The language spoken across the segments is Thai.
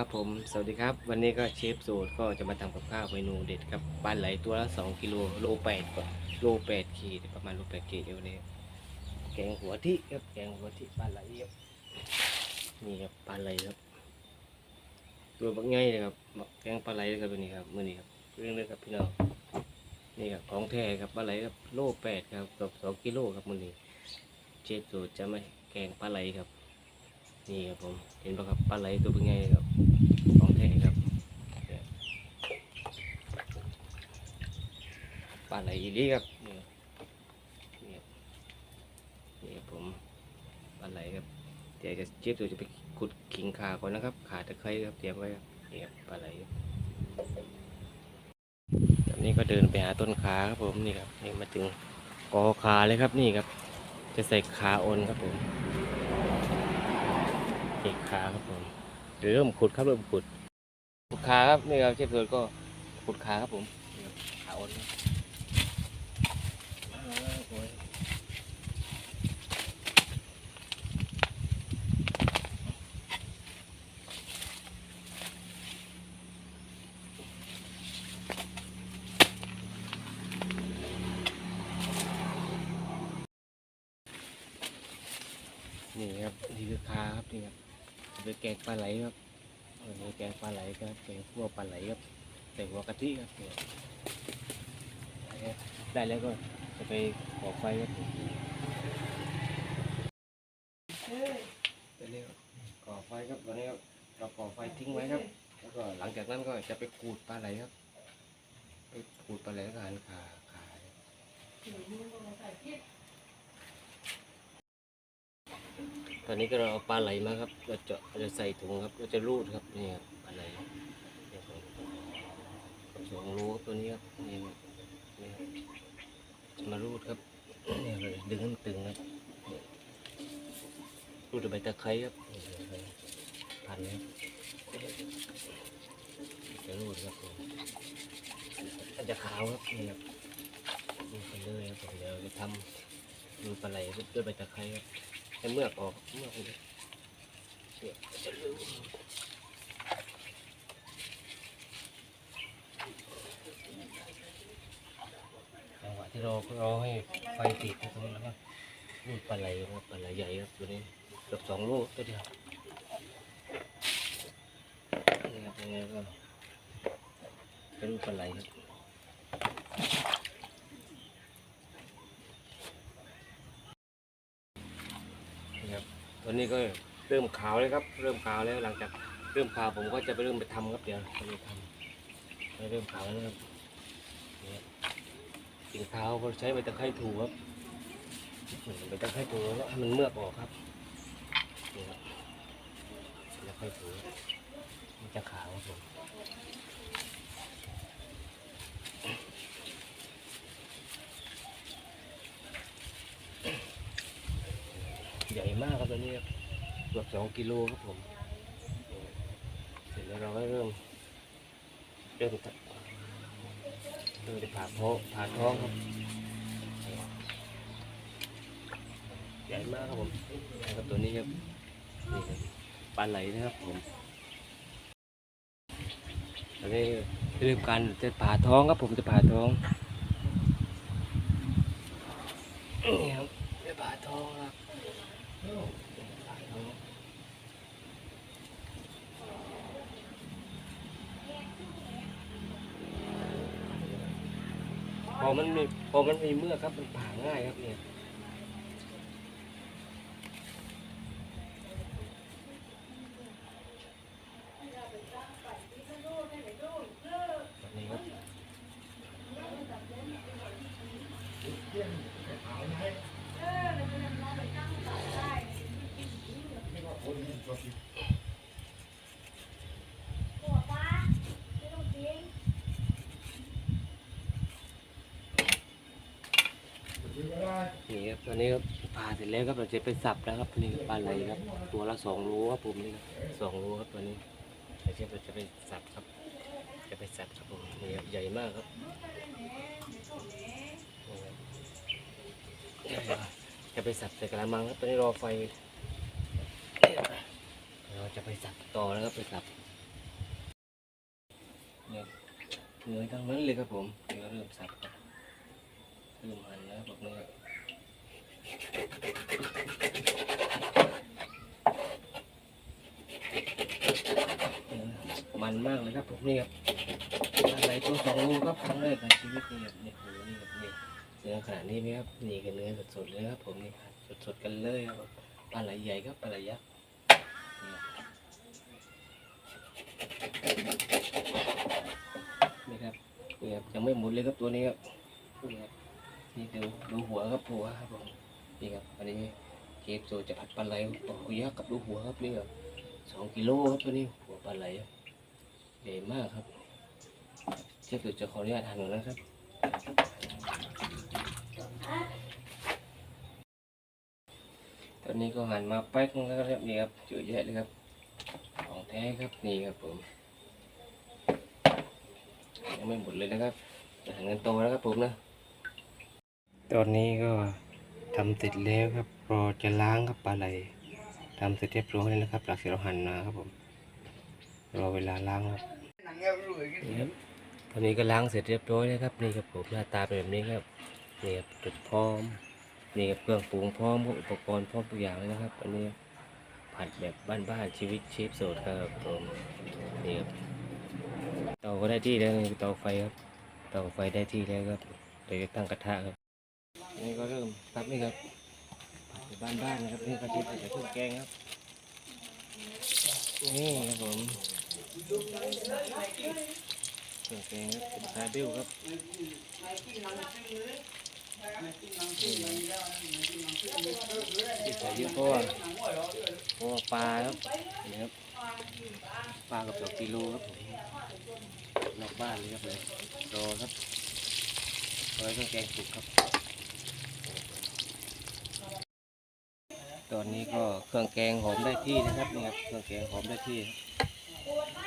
ครับผม สวัสดีครับ วันนี้ก็เชฟสูตรก็จะมาทำกับข้าวเมนูเด็ดครับปลาไหลตัวละ 2 กิโลโลแปดกว่าโลแปดขีดประมาณโลแปดขีดเดี๋ยวนี้แกงหัวที่ครับแกงหัวที่ปลาไหลครับนี่ครับปลาไหลครับตัวบักง่ายเลยครับแกงปลาไหลเลยครับวันนี้ครับมือนี้ครับเรื่องเลยครับพี่น้องนี่ครับของแท้ครับปลาไหลครับโลแปดครับกือบสองกิโลครับมือนี้เชฟสูตรจะมาแกงปลาไหลครับ นี่ครับผมเห็นปะครับปลาไหลตัวเป็นไงครับของแท้ครับปลาไหลอีครับนี่นี่ครับนี่ครับผมปลาไหลครับเดี๋ยวจะเจี๊ยบตัวจะไปขุดขิงขาก่อนนะครับ ขาตะไคร้ครับเตรียมไว้ครับนี่ครับปลาไหลครับแบบนี้ก็เดินไปหาต้นขาครับผมนี่ครับนี่มาถึงกอขาเลยครับนี่ครับ จะใส่ขาโอนครับผม เอกขาครับผมเริ่มขุดครับเริ่มขุดขุดขาครับนี่ครับเชฟโซนก็ขุดขาครับผมขาอ่อนนี่ครับนี่คือขาครับนี่ครับ ไปแกงปลาไหลครับเออแกงปลาไหลครับแกงขั่วปลาไหลครับใส่หัวกะทิครับได้แล้วก็จะไปขอไฟครับไปเร็วก่อไฟครับตอนนี้ครับเราก่อไฟทิ้งไว้ครับ แล้วก็หลังจากนั้นก็จะไปขูดปลาไหลครับ ไปขูดปลาไหลแล้วก็หันขาขา ตอนนี้ก็เราเอาปลาไหลมาครับเราจะเราจะใส่ถุงครับเราจะรูดครับนี่ครับปลาไหลสองรูตัวนี้ครับนี่ครับนี่มารูดครับเนี่เลยดึงให้มันตึงครับเนี่ยรูดด้วยใบตะไคร้ครับนี่เลยพันครับจะรูดครับผมมันจะขาวครับนี่ครับรูดไปเลยครับผมเดี๋ยวจะทำดูปลาไหลด้วยใบตะไคร้ครับ ให้เมือกออกเมือกเลยเนี่ยจะลืมจังหวะที่เรารอให้ไฟติดตรงนี้แล้วก็รูดปลาไหลครับปลาไหลใหญ่ครับตัวนี้เกือบสองโลตัวเดียวนี่ครับยังไงก็เป็นปลาไหลครับนี่ครับ ตัวนี้ก็เริ่มขาวเลยครับ เริ่มขาวแล้วหลังจากเริ่มขาวผมก็จะไปเริ่มไปทำครับเดี๋ยวไปทำเริ่มขาวแล้วครับเนี่ยสิ่งขาวเราใช้ใบตะไคร้ถูครับใบตะไคร้ถูแล้วให้มันเมือกออกครับนี่ครับใบตะไคร้ถูมันจะขาวครับผม ใหญ่มากครับตัวนี้ครับเกือบสองกิโลครับผม เสร็จแล้วเราก็เริ่มเริ่มเริ่มจะผ่าท้องผ่าท้องครับ ใหญ่มากครับผมครับตัวนี้ครับนี่ครับปลาไหลนะครับผมตอนนี้เริ่มการจะผ่าท้องครับผมจะผ่าท้องนี่ครับจะผ่าท้องครับ พอมันมีพอมันมีเมื่อกครับมันผ่าง่ายครับเนี่ย ครับตอนนี้ครับผ่าเสร็จแล้วครับเราจะไปสับแล้วครับนี่ปลาไหลครับ ตัวละสองโลครับผมนี่ครับสองโลครับตัวนี้เดี๋ยวเราจะไปสับครับ จะไปสับครับผมนี่ครับใหญ่มากครับจะไปสับใส่กระมังครับตอนนี้รอไฟเราจะไปสับต่อแล้วครับไปสับเนี่ยเนื้อทั้งนั้นเลยครับผมเดี๋ยวเริ่มสับครับเริ่มหันแล้วบบนี้ครับเออ มันมากเลยครับผมนี่ครับอะไรตัวสองลูกครับครั้งแรกในชีวิตนี่ครับนี่โหนี่ครับนี่เนื้อขนาดนี้ไหมครับนี่กันเนื้อสดๆเลยครับผมนี่ครับสดๆกันเลยครับปลาไหลใหญ่ครับปลาไหลยักษ์นี่ครับนี่ครับนี่ครับยังไม่หมดเลยครับตัวนี้ครับนี่ครับนี่ดูดูหัวครับหัวครับผม นี่ครับอันนี้เชฟโซจะผัดปลาไหลโอ้โหยักษ์กับดูหัวครับนี่ครับสองกิโลครับตัวนี้หัวปลาไหลใหญ่มากครับเชฟโซจะขออนุญาตหั่นหน่อยนะครับตอนนี้ก็หันมาแป๊กแล้วครับนี่ครับเยอะแยะเลยครับของแท้ครับนี่ครับผมยังไม่หมดเลยนะครับจะหาเงินโตแล้วครับผมนะตอนนี้ก็ ทำเสร็จแล้วครับรอจะล้างครับปลาไหลทำเสร็จเรียบร้อยแล้วนะครับหลังจากเราหั่นมาครับผมรอเวลาล้างครับนี่ครับตอนนี้ก็ล้างเสร็จเรียบร้อยแล้วครับนี่ครับผมหน้าตาเป็นแบบนี้ครับนี่ครับจุดพร้อมนี่ครับเครื่องปรุงพร้อมอุปกรณ์พร้อมทุกอย่างเลยนะครับ อันนี้ผัดแบบบ้านๆชีวิตเชฟโสดครับผมนี่ครับเตาก็ได้ที่แล้วนี่เตาไฟครับเตาไฟได้ที่แล้วครับเดี๋ยวจะตั้งกระทะครับ นี่ก็เริ่มครับนี่ครับบ้านๆนะครับนี่ก็จะใส่เครื่องแกงครับนี่ครับผมเครื่องแกงครับเป็นคาเบลครับใส่เยอะเพราะว่าเพราะว่าปลาครับนี่ครับปลากับสองกิโลครับผมนอกบ้านเลยครับเลยรอครับรอให้เครื่องแกงสุกครับ ตอนนี้ก็เครื่องแกงหอมได้ที่นะครับนี่ครับเครื่องแกงหอมได้ที่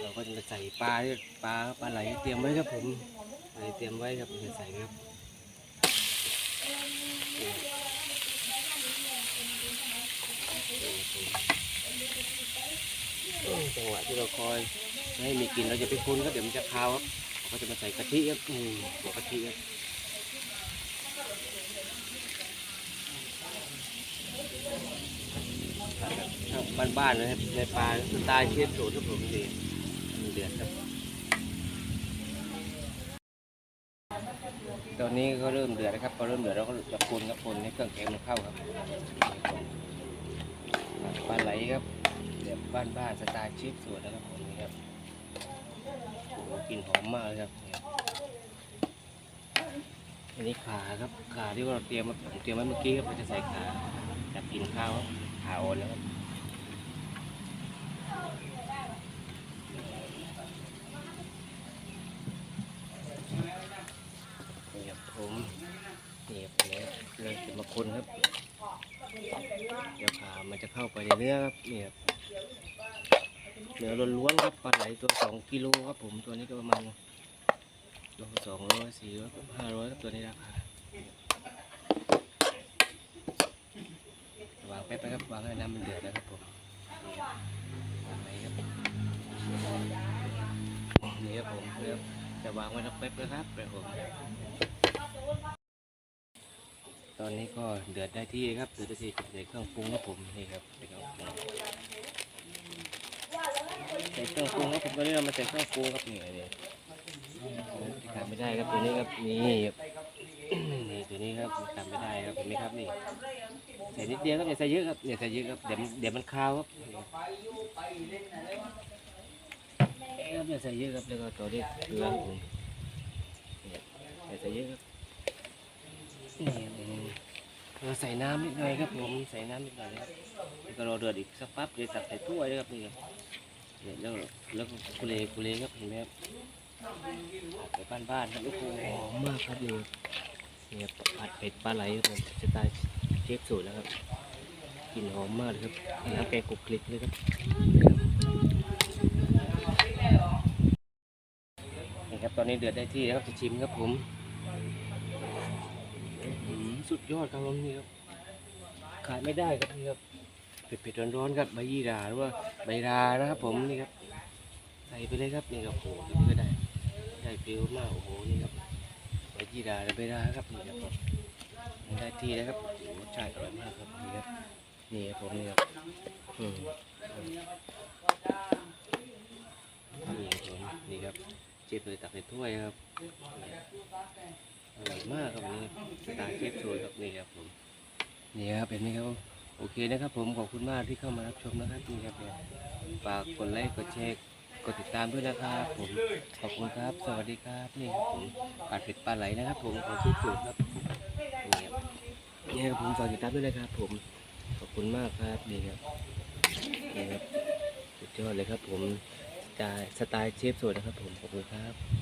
เราก็จะใส่ปลาที่ปลาปลาไหลเตรียมไว้ครับผมไหลเตรียมไว้ครับจะใส่ครับจังหวะที่เราคอยไม่ให้มีกลิ่นเราจะไปคนครับเดี๋ยวมันจะคาวครับเราจะมาใส่กะทิครับอืมหัวกะทิครับ บบ้านๆเลยครับในปลาสไตล์เชฟสูตรครับผมนี่เดือดครับ ตอนนี้ก็เริ่มเดือดนะครับพอเริ่มเดือดเราก็จะคนครับคนให้เครื่องแกงมันเข้าครับปลาไหลครับเดี๋ยวบ้านๆสไตล์เชฟสูตรนะครับผมนี่ครับโอ้กลิ่นหอมมากเลยครับอันนี้ขาครับขาที่เราเตรียมมาผมเตรียมไว้เมื่อกี้ครับเราจะใส่ขาจับกินข้าวขาอ่อนแล้วครับนี่ครับ ผมนี่ครับเนี่ยเลยจะมาคนครับ เดี๋ยวขามันจะเข้าไปในเนื้อครับนี่ครับเนื้อล้วนๆครับปลาไหลตัวสองกิโลครับผมตัวนี้ก็ประมาณโลสองร้อยสี่ร้อยห้าร้อยครับตัวนี้ราคาวางแป๊บไปครับวางให้น้ำมันเดือดนะครับผมนี่ครับนี่ครับผมเริ่มจะวางไว้สักแป๊บนะครับเดี๋ยวผม ตอนนี้ก็เดือดได้ที่ครับเดือดได้ที่ใส่เครื่องปรุงครับผมนี่ครับใส่เครื่องปรุงใส่เครื่องปรุงครับผมตอนนี้เรามาใส่เครื่องปรุงครับนี่ไงเนี่ยขาดไม่ได้ครับตัวนี้ครับนี่นี่ตัวนี้ครับขาดไม่ได้ครับเห็นไหมครับนี่ใส่นิดเดียวครับอย่าใส่เยอะครับอย่าใส่เยอะครับเดี๋ยวเดี๋ยวมันคาวครับครับอย่าใส่เยอะครับแล้วก็ตัวนี้เกลือผมอย่าใส่เยอะครับ เราใส่น้ำนิดหน่อยครับผมใส่น้ำนิดหน่อยนะครับแล้วก็รอเดือดอีกสักปั๊บเดี๋ยวตักใส่ถ้วยเลยครับนี่ครับเนี่ยแล้วแล้วก็กุเลกุเลครับเห็นไหมครับไปบ้านบ้านๆครับโอ้โหหอมมากครับนี่เนี่ยผัดเผ็ดปลาไหลครับผมสไตล์เชฟสูตรแล้วครับกลิ่นหอมมากเลยครับน้ำแกงกรุบกริบเลยครับนี่ครับตอนนี้เดือดได้ที่แล้วครับจะชิมครับผมอื้อหือ สุดยอดครับผมนี่ครับขาดไม่ได้ครับนี่ครับเผ็ดๆร้อนๆครับใบยี่ราหรือว่าใบรานะครับ ผมนี่ครับใส่ไปเลยครับนี่ครับโอ้โหนี่ก็ได้ได้ฟิวมากโอ้โหนี่ครับไปยี่ดาเลยไปได้ครับนี่ครับผมได้ที่แล้วครับโอ้โหรสชาติอร่อยมากครับนี่ครับนี่ครับผมนี่ครับอืมนี่ครับผมนี่ครับเชฟเลยตักในถ้วยครับ อร่อยมากครับนี่สไตล์เชฟโชยครับนี่ครับผมนี่ครับเป็นไหมครับโอเคนะครับผมขอบคุณมากที่เข้ามารับชมนะครับนี่ครับเนี่ยฝากกดไลค์กดแชร์กดติดตามด้วยนะครับผมขอบคุณครับ สวัสดีครับนี่ครับผมปลาเผ็ดปลาไหลนะครับ ผมของที่สุดครับนี่ครับนี่ครับผมฝากติดตามด้วยนะครับ ผมขอบคุณมากครับนี่ครับนี่ครับสุดยอดเลยครับ ผมสไตล์สไตล์เชฟสดนะครับ ผมขอบคุณครับ